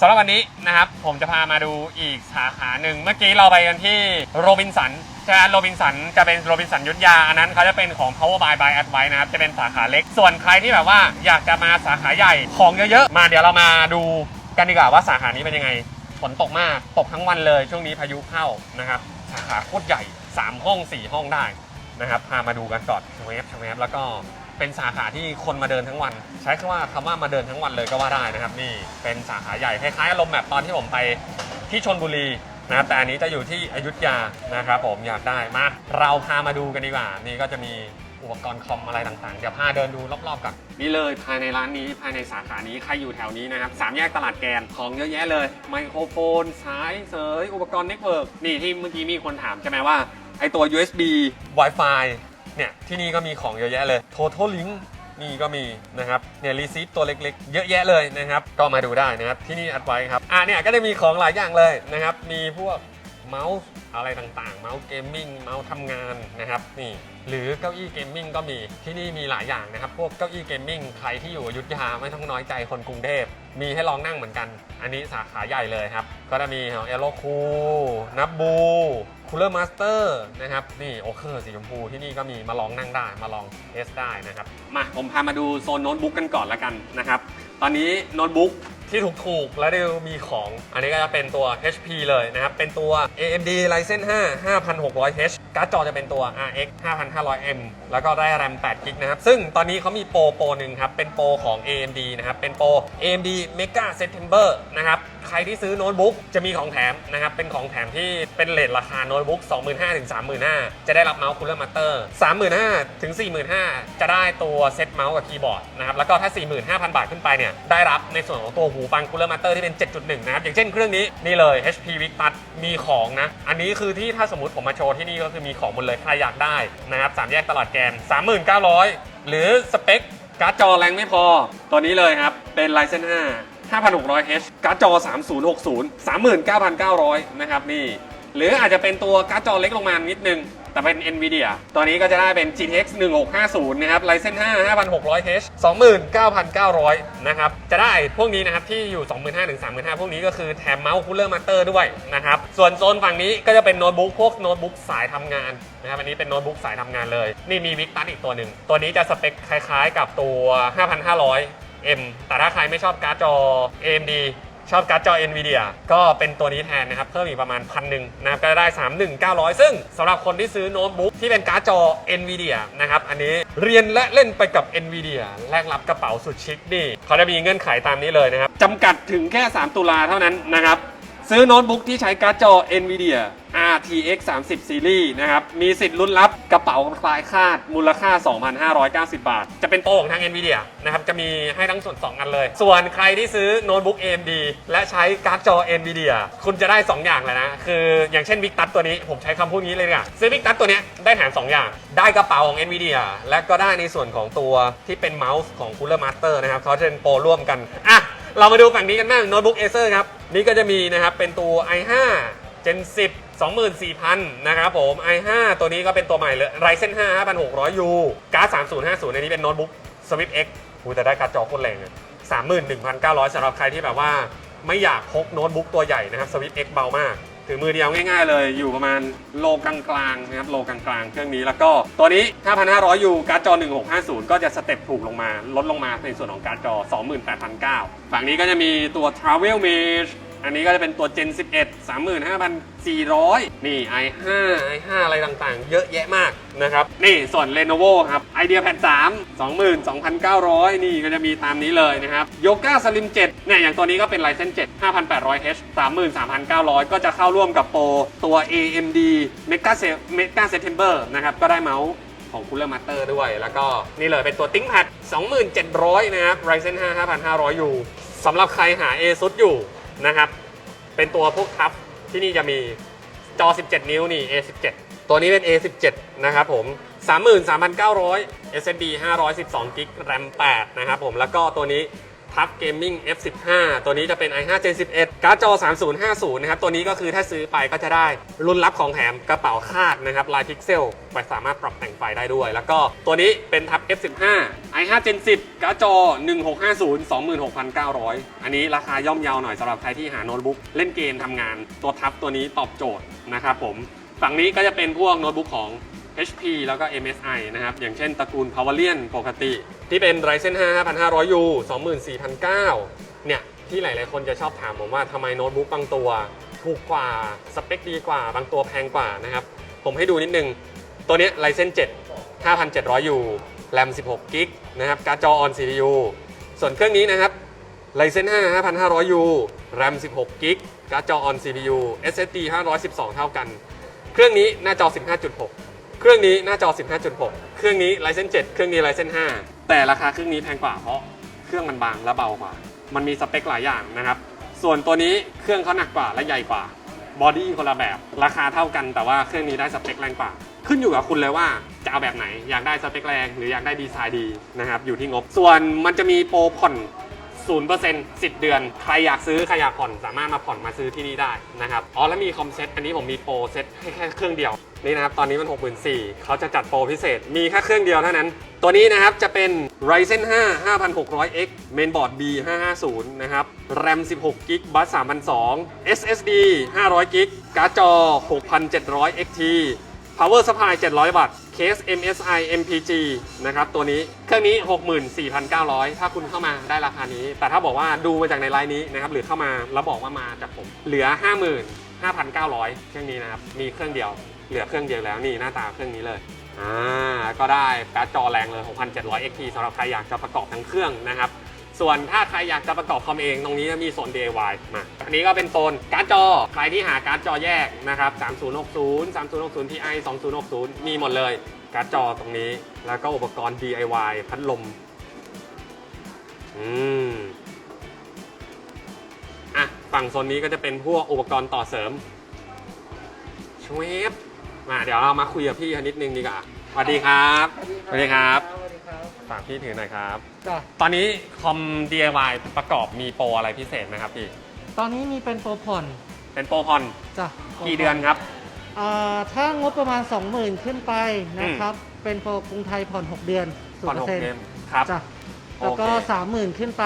สำหรับวันนี้นะครับผมจะพามาดูอีกสาขาหนึ่งเมื่อกี้เราไปกันที่โรบินสันใช่ไหมโรบินสันจะเป็นโรบินสันยุทธยา อันนั้นเขาจะเป็นของ Power by by Advice นะครับ จะเป็นสาขาเล็ก ส่วนใครที่แบบว่าอยากจะมาสาขาใหญ่ของเยอะๆ มาเดี๋ยวเรามาดูกันดีกว่าว่าสาขานี้เป็นยังไง ฝนตกมาก ตกทั้งวันเลย ช่วงนี้พายุเข้านะครับ สาขาโคตรใหญ่ 3 ห้อง 4 ห้องได้นะครับ พามาดูกันก่อนชวบชวบแล้วก็ เป็นสาขาที่คนมาเดินทั้งวัน ใช้คำว่าคำว่ามาเดินทั้งวันเลยก็ว่าได้นะครับ นี่เป็นสาขาใหญ่คล้ายๆอารมณ์แบบตอนที่ผมไปที่ชนบุรีนะครับแต่อันนี้จะอยู่ที่อยุธยานะครับผมอยากได้มาเราพามาดูกันดีกว่า นี่ก็จะมีอุปกรณ์คอมอะไรต่างๆ เดี๋ยวพาเดินดูรอบๆกันนี่เลยภายในร้านนี้ภายในสาขานี้ใครอยู่แถวนี้นะครับสามแยกตลาดแกนของเยอะแยะเลย ไมโครโฟน สายเสยอุปกรณ์เน็ตเวิร์กนี่ที่เมื่อกี้มีคนถามใช่ไหมว่าไอตัว USB Wi-Fi เนี่ยที่นี่ก็มีของเยอะแยะเลย Total Link นี่ก็มีนะครับเนี่ยรีซีฟตัวเล็กๆ เยอะแยะเลยนะครับ ก็มาดูได้นะครับ ที่นี่อัดไว้ครับอะเนี่ยก็จะมีของหลายอย่างเลยนะครับ มีพวกเมาส์อะไรต่างๆ เมาส์เกมมิ่งเมาส์ทำงานนะครับนี่หรือเก้าอี้เกมมิ่งก็มีที่นี่มีหลายอย่างนะครับ พวกเก้าอี้เกมมิ่งใครที่อยู่อยุทธยาไม่ต้องน้อยใจคนกรุงเทพมีให้ลองนั่งเหมือนกัน อันนี้สาขาใหญ่เลยครับ ก็จะมีเอโลคูนับบู คูลเลอร์มาสเตอร์นะครับนี่โอเคอร์สีชมพูที่นี่ก็มีมาลองนั่งได้มาลองเทสได้นะครับมาผมพามาดูโซนโน้ตบุ๊กกันก่อนละกันนะครับ ตอนนี้โน้ตบุ๊กที่ถูกๆ แล้วเดี๋ยวมีของ อันนี้ก็จะเป็นตัว HP เลยนะครับ เป็นตัว AMD Ryzen 5 5600H การ์ดจอจะเป็นตัว RX 5500M แล้วก็ได้ RAM 8 g b นะครับ ซึ่งตอนนี้เขามีโปรโปรหนึ่งครับ เป็นโปรของ AMD นะครับ เป็นโปร AMD Mega September นะครับ ใครที่ซื้อโน้ตบุ๊กจะมีของแถมนะครับ เป็นของแถมที่เป็นเลทราคาโน้ตบุ๊ก 25,000ถึง35,000 จะได้รับเมาส์คูลเลอร์มาสเตอร์ 35,000ถึง45,000 จะได้ตัวเซตเมาส์กับคีย์บอร์ดนะครับ แล้วก็ถ้า 45,000 บาทขึ้นไปเนี่ย ได้รับในส่วนของตัวหูฟังคูลเลอร์มาสเตอร์ที่เป็น 7.1 นะครับ อย่างเช่นเครื่องนี้นี่เลย HP Victus มีของนะ อันนี้คือที่ถ้าสมมติผมมาโชว์ที่นี่ก็คือมีของหมดเลยใครอยากได้นะครับสามแยกตลาดแกน39,000หรือสเปคการ์ดจอแรงไม่พอ ตัวนี้เลยครับ เป็น Ryzen 5 5600H การ์ดจอ 3060 39,900 นะครับนี่ หรืออาจจะเป็นตัวการ์ดจอเล็กลงมานิดนึง แต่เป็น NVIDIA ตัวนี้ก็จะได้เป็น GTX 1650 นะครับ Ryzen 5 5600H 29,900 นะครับ จะได้พวกนี้นะครับ ที่อยู่ 25,000ถึง35,000 พวกนี้ก็คือแถมเมาส์คูลเลอร์มาเตอร์ด้วยนะครับ ส่วนโซนฝั่งนี้ก็จะเป็นโน้ตบุ๊กพวกโน้ตบุ๊กสายทำงานนะครับอันนี้เป็นโน้ตบุ๊กสายทำงานเลย นี่มีวิกตัสอีกตัวหนึ่งตัวนี้จะสเปคคล้าย ๆ กับตัว 5,500 M แต่ถ้าใครไม่ชอบการ์ดจอ AMD ชอบการ์ดจอ NVIDIA ก็เป็นตัวนี้แทนนะครับ เพิ่มอีกประมาณพันหนึ่งนะครับก็จะได้ 31,900 ซึ่งสำหรับคนที่ซื้อโน้ตบุ๊กที่เป็นการ์ดจอ NVIDIA นะครับ อันนี้เรียนและเล่นไปกับ NVIDIA แลกรับกระเป๋าสุดชิคนี่เขาจะมีเงื่อนไขตามนี้เลยนะครับจำกัดถึงแค่ 3 ตุลาเท่านั้นนะครับ ซื้อโน้ตบุ๊กที่ใช้การ์ดจอ NVIDIA RTX 30 Series นะครับ มีสิทธิ์ลุ้นรับกระเป๋าคลายคาดมูลค่า 2,590 บาท จะเป็นโปรของทาง NVIDIA นะครับ จะมีให้ทั้งส่วน2อันเลย ส่วนใครที่ซื้อโน้ตบุ๊ก AMD และใช้การ์ดจอ NVIDIA คุณจะได้ 2 อย่างเลยนะ คืออย่างเช่น Big t u c h ตัวนี้ ผมใช้คำพูดนี้เลยดีกว่าซื้อ Big t u c h ตัวนี้ได้แถม2 อย่าง ได้กระเป๋าของ NVIDIA และก็ได้ในส่วนของตัวที่เป็นเมาส์ของ Cooler Master นะครับเขาจะเป็นโปรร่วมกันอะเรามาดูฝั่งนี้กันบ้างโน้ตบุ๊ก Acer ครับ นี่ก็จะมีนะครับเป็นตัว i5 Gen 10 24,000 นะครับผม i5 ตัวนี้ก็เป็นตัวใหม่เลย Ryzen 5 5600U การ์ด 3050 ในนี้เป็นโน้ตบุ๊ก Swift X หูแต่ได้การ์ดจอโคตรแรงเลย31,900สำหรับใครที่แบบว่าไม่อยากพกโน้ตบุ๊กตัวใหญ่นะครับ Swift X เบามาก ถือมือเดียวง่ายๆเลยอยู่ประมาณโลกลางๆนะครับโลกลางๆเครื่องนี้แล้วก็ตัวนี้ 5,500 ยูการ์ดจอ 1650 ก็จะสเต็ปถูกลงมา ลดลงมาในส่วนของการ์ดจอ 28,900 ฝั่งนี้ก็จะมีตัว Travel Mesh อันนี้ก็จะเป็นตัว Gen 11 35,400 นี่ i5 i5 อะไรต่างๆ เยอะแยะมากนะครับ นี่ส่วน Lenovo ครับ Idea Pad 3 22,900 นี่ก็จะมีตามนี้เลยนะครับ Yoga Slim 7 เนี่ย อย่างตัวนี้ก็เป็น Ryzen 7 5,800H 33,900 ก็จะเข้าร่วมกับโปรตัว AMD Mega Mega September นะครับ ก็ได้เมาส์ของ Cooler Master ด้วย แล้วก็นี่เลยเป็นตัว ThinkPad 2700นะครับ Ryzen 5 5500อยู่สำหรับใครหา ASUS อยู่ นะครับ เป็นตัวพวกทับที่นี่จะมีจอ 17 นิ้วนี่ A17 ตัวนี้เป็น A17 นะครับผม 33,900 SSD 512 g b RAM 8 นะครับผม แล้วก็ตัวนี้ พับเกมมิ่ง F15 ตัวนี้จะเป็น i5 Gen 11 การ์ดจอ 3050 นะครับ ตัวนี้ก็คือถ้าซื้อไปก็จะได้รุ่นรับของแถมกระเป๋าคาดนะครับลายพิกเซลไปสามารถปรับแต่งไฟได้ด้วย แล้วก็ตัวนี้เป็นทับ F15 i5 Gen 10 การ์ดจอ 1650 26,900 อันนี้ราคาย่อมเยาวหน่อยสำหรับใครที่หาโน้ตบุ๊กเล่นเกมทำงาน ตัวทับตัวนี้ตอบโจทย์นะครับผม ฝั่งนี้ก็จะเป็นพวกโน้ตบุ๊กของ HP แล้วก็ MSI นะครับ อย่างเช่นตระกูล Pavilion ปกติ ที่เป็น Ryzen 5 5500U 24,900 เนี่ย ที่หลายๆ คนจะชอบถามผมว่าทำไมโน้ตบุ๊กบางตัวถูกกว่า สเปคดีกว่า บางตัวแพงกว่านะครับ ผมให้ดูนิดนึง ตัวเนี้ Ryzen 7 5700U RAM 16 g b นะครับ การ์ดจอ on CPU ส่วนเครื่องนี้นะครับ Ryzen 5 5500U RAM 16 g b การ์ดจอ on CPU SSD 512 เท่ากัน เครื่องนี้หน้าจอ 15.6 เครื่องนี้หน้าจอ 15.6 เครื่องนี้ Ryzen 7 เครื่องนี้ Ryzen 5 แต่ราคาเครื่องนี้แพงกว่าเพราะเครื่องมันบางและเบากว่า มันมีสเปคหลายอย่างนะครับ ส่วนตัวนี้เครื่องเขาหนักกว่าและใหญ่กว่า บอดี้คนละแบบ ราคาเท่ากันแต่ว่าเครื่องนี้ได้สเปคแรงกว่า ขึ้นอยู่กับคุณเลยว่าจะเอาแบบไหน อยากได้สเปคแรง หรืออยากได้ดีไซน์ดีนะครับ อยู่ที่งบ ส่วนมันจะมีโปรผ่อน 0% 10เดือน ใครอยากซื้อ ใครอยากผ่อนสามารถมาผ่อนมาซื้อที่นี่ได้นะครับ อ๋อ แล้วมีคอมเซ็ตอันนี้ผมมีโปรเซ็ตให้แค่เครื่องเดียว นี่นะครับ ตอนนี้มัน 64,000เขาจะจัดโปรพิเศษ มีแค่เครื่องเดียวเท่านั้น ตัวนี้นะครับ จะเป็น Ryzen 5 5600X Mainboard B550 นะครับ RAM 16 g b บัส3,200 SSD 500 g b การ์ดจอ 6,700 XT Power Supply 700 วัตต์ เคส MSI MPG นะครับตัวนี้เครื่องนี้ 64,900 ถ้าคุณเข้ามาได้ราคานี้ แต่ถ้าบอกว่าดูมาจากในไลน์นี้นะครับหรือเข้ามาแล้วบอกว่ามาจากผมเหลือ 55,900 เครื่องนี้นะครับมีเครื่องเดียว เหลือเครื่องเดียวแล้วนี่หน้าตาเครื่องนี้เลยอ่าก็ได้การ์ดจอแรงเลย 6,700 XT สำหรับใครอยากจะประกอบทั้งเครื่องนะครับ ส่วนถ้าใครอยากจะประกอบคอมเองตรงนี้จะมีโซน DIY มา อันนี้ก็เป็นโซนการ์ดจอ ใครที่หาการ์ดจอแยกนะครับ 3060 3060 Ti 2060 มีหมดเลย การ์ดจอตรงนี้ แล้วก็อุปกรณ์ DIY พัดลม อืม อะ ฝั่งโซนนี้ก็จะเป็นพวกอุปกรณ์ต่อเสริมชวบมาเดี๋ยวเรามาคุยกับพี่นิดนึงดีกว่าสวัสดีครับ สวัสดีครับ ฝากพี่ถือหน่อยครับ จ้ะตอนนี้คอม DIY ประกอบมีโปรอะไรพิเศษไหมครับพี่ ตอนนี้มีเป็นโปรผ่อนเป็นโปรผ่อนจ้ะกี่เดือนครับ อ่าถ้างบประมาณ 20,000 ขึ้นไปนะครับ เป็นโปรกรุงไทยผ่อน 6 เดือนผ่อนหก0%เดือนครับ จ้ะแล้วก็ โอเค 30,000 ขึ้นไป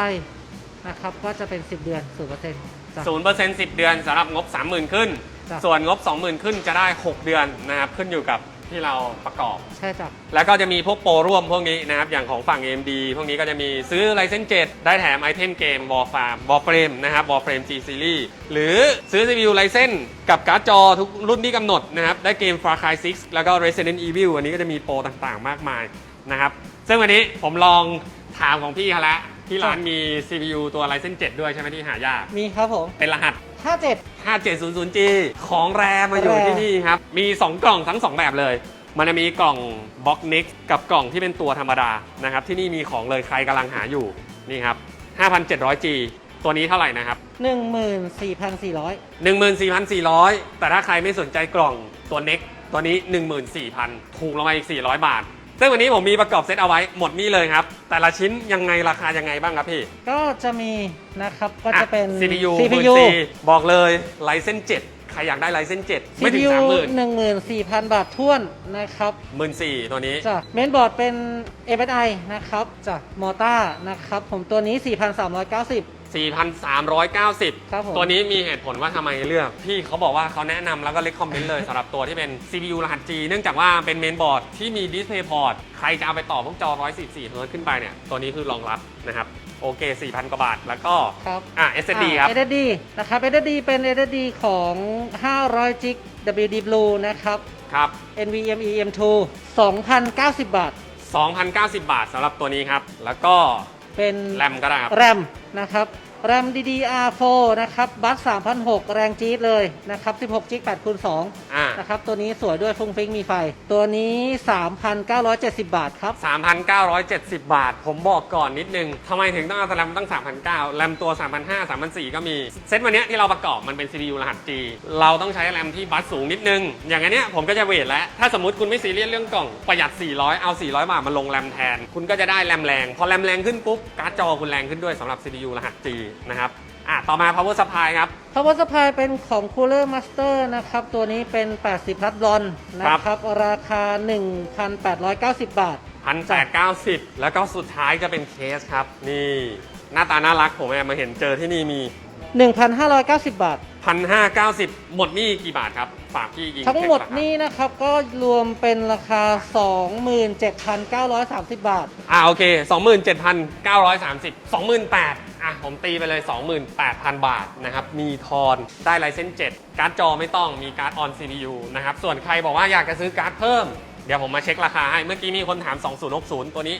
นะครับก็จะเป็น 10 เดือน0%จ้ะ ศูนย์เปอร์เซ็นต์สิบเดือนสำหรับงบ30,000ขึ้น จ้ะ ส่วนงบ20,000ขึ้นจะได้6เดือนนะครับขึ้นอยู่กับ ที่เราประกอบ ใช่จ้ะแล้วก็จะมีพวกโปรร่วมพวกนี้นะครับ อย่างของฝั่ง AMD พวกนี้ก็จะมีซื้อ Ryzen 7ได้แถมไอเทมเกม Warframe Warframe นะครับ Warframe G Series หรือซื้อ CPU Ryzen กับการ์ดจอทุกรุ่นที่กำหนดนะครับ ได้เกม Far Cry 6 แล้วก็ Resident Evil อันนี้ก็จะมีโปรต่างๆ มากมายนะครับ ซึ่งวันนี้ผมลองถามของพี่เขาแล้วที่ร้านมี CPU ตัว Ryzen 7 ด้วยใช่ไหมที่หายาก มีครับผม เป็นรหัส 57 5700G ของแรมาอยู่ที่นี่ครับ มี 2 กล่องทั้ง 2 แบบเลย มันจะมีกล่องบล็อกนิกกับกล่องที่เป็นตัวธรรมดานะครับ ที่นี่มีของเลยใครกำลังหาอยู่ นี่ครับ 5,700G ตัวนี้เท่าไหร่นะครับ 14,400 14,400 แต่ถ้าใครไม่สนใจกล่องตัวเน็กตัวนี้ 14,000 ถูกลงมาอีก 400 บาท ซึ่งวันนี้ผมมีประกอบเซตเอาไว้หมดนี่เลยครับ แต่ละชิ้นยังไงราคายังไงบ้างครับพี่ก็จะมีนะครับก็จะเป็น อ่ CPU CPU 14บอกเลย Ryzen 7ใครอยากได้ Ryzen 7 ไม่ถึง CPU 30,000 14,000บาทท้วนนะครับ14,000ตัวนี้ จ้ะเมนบอร์ดเป็น MSI นะครับจ้ะมอต้านะครับผมตัวนี้ 4,390 4,390 ครับผม ตัวนี้มีเหตุผลว่าทำไมเลือก พี่เขาบอกว่าเขาแนะนำแล้วก็เล c คอมเมนต์เลยสำหรับตัวที่เป็น CPU รหัส G เนื่องจากว่าเป็นเมนบอร์ดที่มีดิสเพย์พอร์ตใครจะเอาไปต่อพวกจอ 144เฮิร์ตซ์ขึ้นไปเนี่ย ตัวนี้คือรองรับนะครับ โอเค 4,000 กว่าบาท แล้วก็ครับอะ SSD ครับอ่า SSD นะครับ SSD เป็น SSD ของ 500 g WD Blue นะครับ ครับ NVMe M2 2,090 บาท 2,090 บาทสำหรับตัวนี้ครับ แล้วก็ เป็นแรมก็ได้ครับ แรมนะครับ แรม DDR4 นะครับ บัส3,006 แรงจี๊ดเลยนะครับ 16 g 8คูณ2อ่า นะครับ ตัวนี้สวยด้วยฟุ้งฟิ้งมีไฟ ตัวนี้ 3,970 บาทครับ 3,970 บาท ผมบอกก่อนนิดนึงทำไมถึงต้องเอาแรมตั้ง 3,900แรมตัว 3,500 3,400 ก็มี เซตวันเนี้ยที่เราประกอบมันเป็น CPU รหัส G เราต้องใช้แรมที่บัสสูงนิดนึง อย่างอันเนี้ยผมก็จะเวทแล้ว ถ้าสมมติคุณไม่ซีเรียสเรื่องกล่องประหยัด 400 เอา 400 บาทมาลงแรมแทน คุณก็จะได้แรมแรง พอแรมแรงขึ้นปุ๊บการ์ดจอคุณแรงขึ้นด้วยสำหรับ CPU รหัส G นะครับอะต่อมา power supply ครับ Power Supply เป็นของ Cooler Master นะครับ ตัวนี้เป็น 80พัทบอลนะครับราคา 1,890 บาท1,890แล้วก็สุดท้ายจะเป็นเคสครับ นี่ หน้าตาน่ารักผมแอบมาเห็นเจอที่นี่มี 1,590 บาท 1,590 หมดนี่กี่บาทครับ ฝากพี่ยิงทั้งหมดเช็คราคานี้นะครับ ก็รวมเป็นราคา 27,930 บาท อ่าโอเค 27,930 28,000 อะผมตีไปเลย 28,000 บาทนะครับ มีทอนได้ไลเซนส์7การ์ดจอไม่ต้องมีการ์ดออน CPU นะครับ ส่วนใครบอกว่าอยากจะซื้อการ์ดเพิ่ม เดี๋ยวผมมาเช็คราคาให้ เมื่อกี้มีคนถาม 2060 ตัวนี้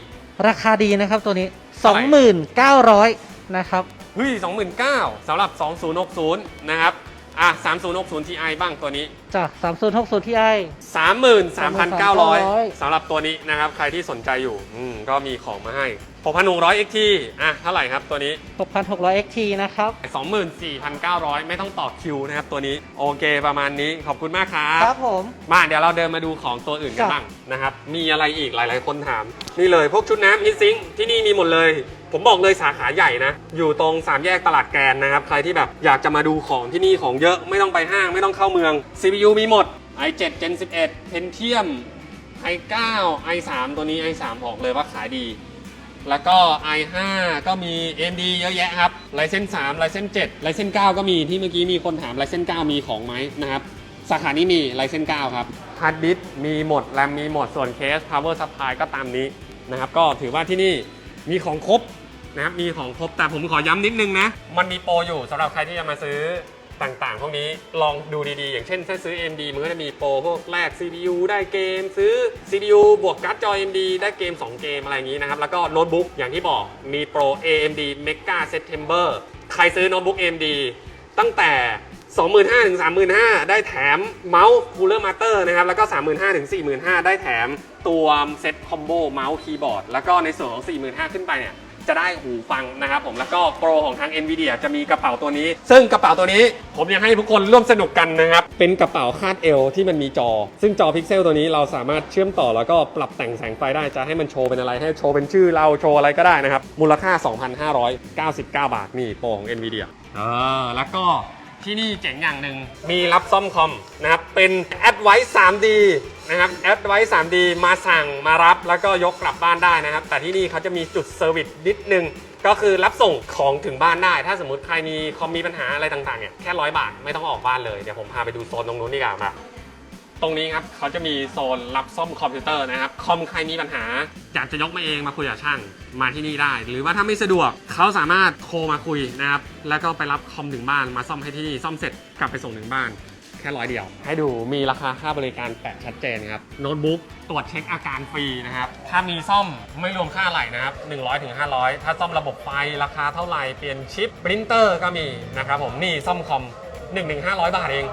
ราคาดีนะครับตัวนี้เท่าไหร่2,900 นะครับ เฮ้ย 29,000สำหรับ 2060 นะครับ อะ 3060 Ti บ้างตัวนี้จาก3060 Ti 33,900สำหรับตัวนี้นะครับ ใครที่สนใจอยู่อืมก็มีของมาให้ 6,100 XT อะเท่าไหร่ครับตัวนี้ 6,600 XT นะครับ 24,900 ไม่ต้องต่อคิวนะครับตัวนี้ โอเคประมาณนี้ขอบคุณมากครับครับผม มาเดี๋ยวเราเดินมาดูของตัวอื่นกันครับบ้างนะครับ มีอะไรอีกหลาย ๆ คนถาม นี่เลยพวกชุดน้ำฮิตซิงค์ที่นี่มีหมดเลย ผมบอกเลยสาขาใหญ่นะ อยู่ตรงสามแยกตลาดแกรนนะครับ ใครที่แบบอยากจะมาดูของที่นี่ของเยอะไม่ต้องไปห้างไม่ต้องเข้าเมือง CPU มีหมด i7 Gen 11 Pentium i9 i3 ตัวนี้ i3 บอกเลยว่าขายดี แล้วก็ i5 ก็มี AMD เยอะแยะครับไลเซน3ไลเซน7ไลเซน9ก็มีที่เมื่อกี้มีคนถามไลเซน9มีของไหมนะครับ สาขานี้มีไลเซน9ครับฮาร์ดดิสมีหมดแรมมีหมดส่วนเคส power supply ก็ตามนี้นะครับ ก็ถือว่าที่นี่มีของครบนะครับ มีของครบแต่ผมขอย้ำนิดนึงนะ มันมีโปรอยู่สำหรับใครที่จะมาซื้อ ต่างๆ พวกนี้ลองดูดีๆ อย่างเช่นถ้าซื้อ AMD มันก็จะมีโปรพวกแลก CPU ได้เกม ซื้อ CPU บวกการ์ดจอ AMD ได้เกม 2 เกมอะไรอย่างนี้นะครับ แล้วก็โน้ตบุ๊กอย่างที่บอกมีโปร AMD Mega September ใครซื้อโน้ตบุ๊ก AMD ตั้งแต่ 25,000ถึง35,000 ได้แถมเมาส์ Cooler Master นะครับ แล้วก็ 35,000ถึง45,000 ได้แถมตัวเซ็ตคอมโบเมาส์คีย์บอร์ด แล้วก็ในส่วนของ45,000 ขึ้นไปเนี่ย จะได้หูฟังนะครับผมแล้วก็โปรของทาง NVIDIA จะมีกระเป๋าตัวนี้ ซึ่งกระเป๋าตัวนี้ผมอยากให้ทุกคนร่วมสนุกกันนะครับ เป็นกระเป๋าคาดเอวที่มันมีจอ ซึ่งจอพิกเซลตัวนี้เราสามารถเชื่อมต่อแล้วก็ปรับแต่งแสงไฟได้จะให้มันโชว์เป็นอะไรให้โชว์เป็นชื่อเราโชว์อะไรก็ได้นะครับมูลค่า 2,599 บาทนี่โปรของ NVIDIA เออแล้วก็ ที่นี่เจ๋งอย่างหนึ่งมีรับซ่อมคอมนะครับเป็นแอดไวท์ 3D นะครับแอดไวท์ 3D มาสั่งมารับแล้วก็ยกกลับบ้านได้นะครับ แต่ที่นี่เขาจะมีจุดเซอร์วิสนิดนึง ก็คือรับส่งของถึงบ้านได้ ถ้าสมมติใครมีคอมมีปัญหาอะไรต่างๆเนี่ยแค่ร้อยบาทไม่ต้องออกบ้านเลย เดี๋ยวผมพาไปดูโซนตรงนู้นดีกว่ามา ตรงนี้ครับเขาจะมีโซนรับซ่อมคอมพิวเตอร์นะครับคอมใครมีปัญหาอยากจะยกมาเองมาคุยกับช่างมาที่นี่ได้ หรือว่าถ้าไม่สะดวกเขาสามารถโทรมาคุยนะครับแล้วก็ไปรับคอมถึงบ้านมาซ่อมให้ที่นี่ซ่อมเสร็จกลับไปส่งถึงบ้านแค่ร้อยเดียว ให้ดูมีราคาค่าบริการแปะชัดเจนครับโน้ตบุ๊กตรวจเช็คอาการฟรีนะครับ ถ้ามีซ่อมไม่รวมค่าอะไหลนะครับ 100ถึง500 ถ้าซ่อมระบบไฟราคาเท่าไหร่ เปลี่ยนชิปปรินเตอร์ก็มีนะครับผมนี่ซ่อมคอม1ถึง500 บาทเอง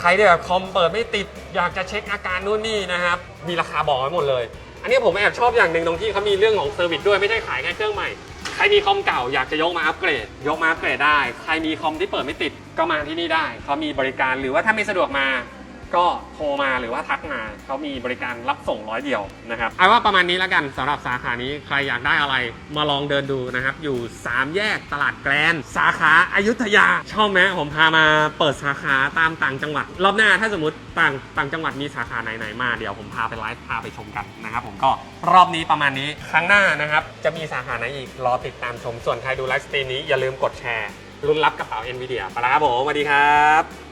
ใครที่แบบคอมเปิดไม่ติดอยากจะเช็คอาการนู่นนี่นะครับ มีราคาบอกไว้หมดเลย อันนี้ผมแอบชอบอย่างหนึ่งตรงที่เขามีเรื่องของเซอร์วิสด้วยไม่ใช่ขายแค่เครื่องใหม่ ใครมีคอมเก่าอยากจะยกมาอัปเกรด ยกมาอัปเกรดได้ ใครมีคอมที่เปิดไม่ติดก็มาที่นี่ได้เขามีบริการหรือว่าถ้าไม่สะดวกมา ก็โทรมาหรือว่าทักมาเขามีบริการรับส่งร้อยเดียวนะครับเอาว่าประมาณนี้แล้วกันสำหรับสาขานี้ใครอยากได้อะไรมาลองเดินดูนะครับ อยู่ 3 แยกตลาดแกรนสาขาอายุทยาชอบไหมผมพามาเปิดสาขาตามต่างจังหวัด รอบหน้าถ้าสมมติต่างต่างจังหวัดมีสาขาไหนๆมาเดี๋ยวผมพาไปไลฟ์พาไปชมกันนะครับผมก็รอบนี้ประมาณนี้ครั้งหน้านะครับ จะมีสาขาไหนอีกรอติดตามชมส่วนใครดูไลฟ์สตรีมนี้อย่าลืมกดแชร์ลุ้นรับกระเป๋า NVIDIA ไปแล้วครับผมสวัสดีครับ